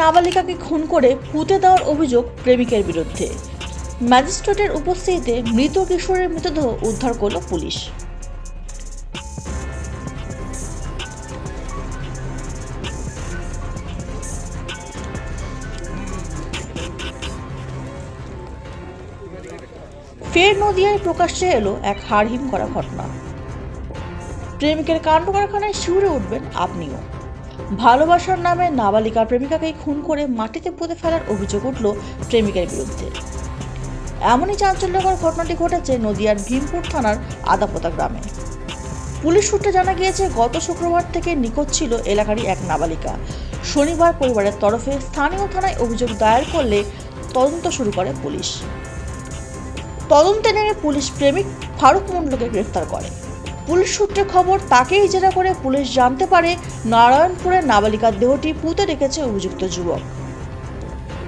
নাবালিকাকে খুন করে পুঁতে দেওয়ার অভিযোগ প্রেমিকের বিরুদ্ধে। ম্যাজিস্ট্রেটের উপস্থিতিতে মৃত কিশোরের মৃতদেহ উদ্ধার করল পুলিশ। ফের নদিয়ায় প্রকাশ্যে এলো এক হাড়হিম করা ঘটনা। প্রেমিকের কাণ্ড কারখানায় শিউরে উঠবেন আপনিও। ভালোবাসার নামে নাবালিকা প্রেমিকাকে খুন করে মাটিতে পুঁতে ফেলার অভিযোগ উঠল প্রেমিকের বিরুদ্ধে। এমনই চাঞ্চল্যকর ঘটনাটি ঘটেছে নদিয়ার ভীমপুর থানার আদাপোতা গ্রামে। পুলিশ সূত্রে জানা গিয়েছে, গত শুক্রবার থেকে নিখোঁজ ছিল এলাকারই এক নাবালিকা। শনিবার পরিবারের তরফে স্থানীয় থানায় অভিযোগ দায়ের করলে তদন্ত শুরু করে পুলিশ। তদন্তে নেমে পুলিশ প্রেমিক ফারুক মণ্ডলকে গ্রেফতার করে। পুলিশ সূত্রে খবর তাকেই জেরা করে পুলিশ জানতে পারে নারায়ণপুরের নাবালিকার দেহটি পুঁতে রেখেছে অভিযুক্ত যুবক।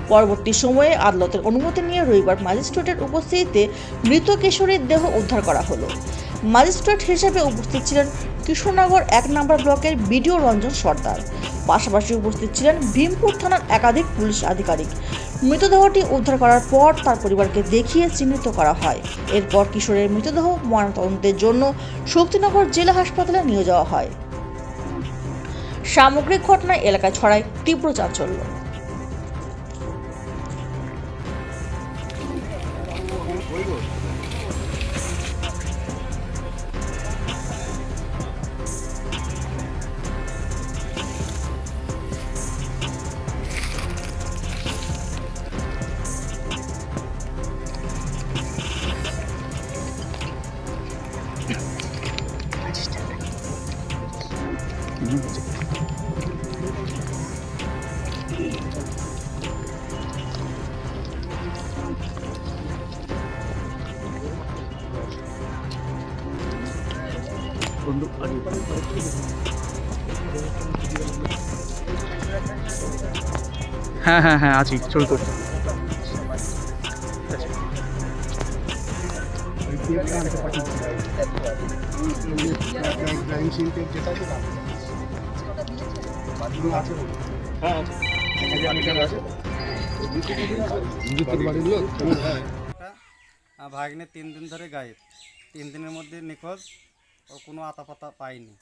পরবর্তী সময়ে আদালতের অনুমতি নিয়ে রবিবার ম্যাজিস্ট্রেটের উপস্থিতিতে মৃত কিশোরীর দেহ উদ্ধার করা হলো। ম্যাজিস্ট্রেট হিসেবে উপস্থিত ছিলেন কৃষ্ণনগর এক নম্বর ব্লকের বিডিও রঞ্জন সর্দার। পাশাপাশি উপস্থিত ছিলেন ভীমপুর থানার একাধিক পুলিশ আধিকারিক। মৃতদেহটি উদ্ধার করার পর তার পরিবারকে দেখিয়ে চিহ্নিত করা হয়। এরপর কিশোরের মৃতদেহ ময়নাতদন্তের জন্য শক্তিনগর জেলা হাসপাতালে নিয়ে যাওয়া হয়। সামগ্রিক ঘটনায় এলাকায় ছড়ায় তীব্র চাঞ্চল্য। হ্যাঁ হ্যাঁ হ্যাঁ আছি চল করছি আহ, ভাগ্নে তিন দিন ধরে গায়েব। তিন দিনের মধ্যে নিখোঁজ ও কোনো আতাপাতা পায়নি।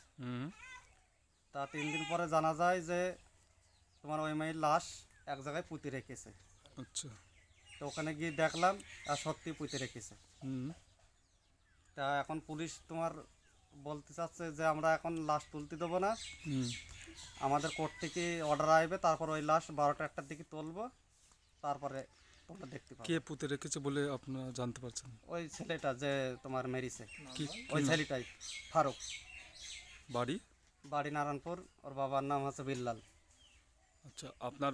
তা তিন দিন পরে জানা যায় যে তোমার ওই মেয়ের লাশ এক জায়গায় পুঁতে রেখেছে। আচ্ছা। তো ওখানে গিয়ে দেখলাম আর সত্যি পুঁতে রেখেছে। তা এখন পুলিশ তোমার বলতে চাচ্ছে যে আমরা এখন লাশ তুলতে দেবো না। আমাদের কোর্ট থেকে অর্ডার আসবে তারপর ওই লাশ বারোটা একটার দিকে তুলবো তারপরে তোমরা দেখতে পাবে। কে পুঁতে রেখেছে বলে আপনারা জানতে পারছেন? ওই ছেলেটা যে তোমার মেরিছে। ওই ছেলেটাই ফারুক। বাড়ি? বাড়ি নারায়ণপুর ওর বাবার নাম হচ্ছে বিল্লাল। আচ্ছা আপনার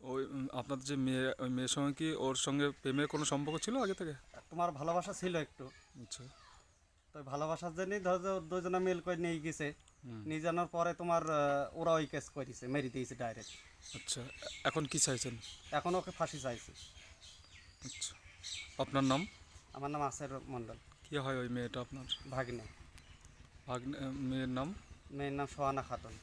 ওই উম, আপনাদের যে মেয়ে ওই মেয়ের সঙ্গে কি ওর সঙ্গে প্রেমের কোনো সম্পর্ক ছিল আগে থেকে? তোমার ভালোবাসা ছিল একটু। আচ্ছা। তো ভালোবাসার জন্যই ধরো দুজনে মিল করে নিয়ে গেছে। নিয়ে জানার পরে তোমার ওরা ওই কেস করেছে মেরে দিয়েছে ডাইরেক্ট আচ্ছা এখন কি চাইছেন? এখন ওকে ফাঁসি চাইছে। আচ্ছা আপনার নাম? আমার নাম আসের মণ্ডল। কি হয় ওই মেয়েটা আপনার? ভাগ্নে। ভাগ্নে মেয়ের নাম? মেয়ের নাম সোহানা খাতুন।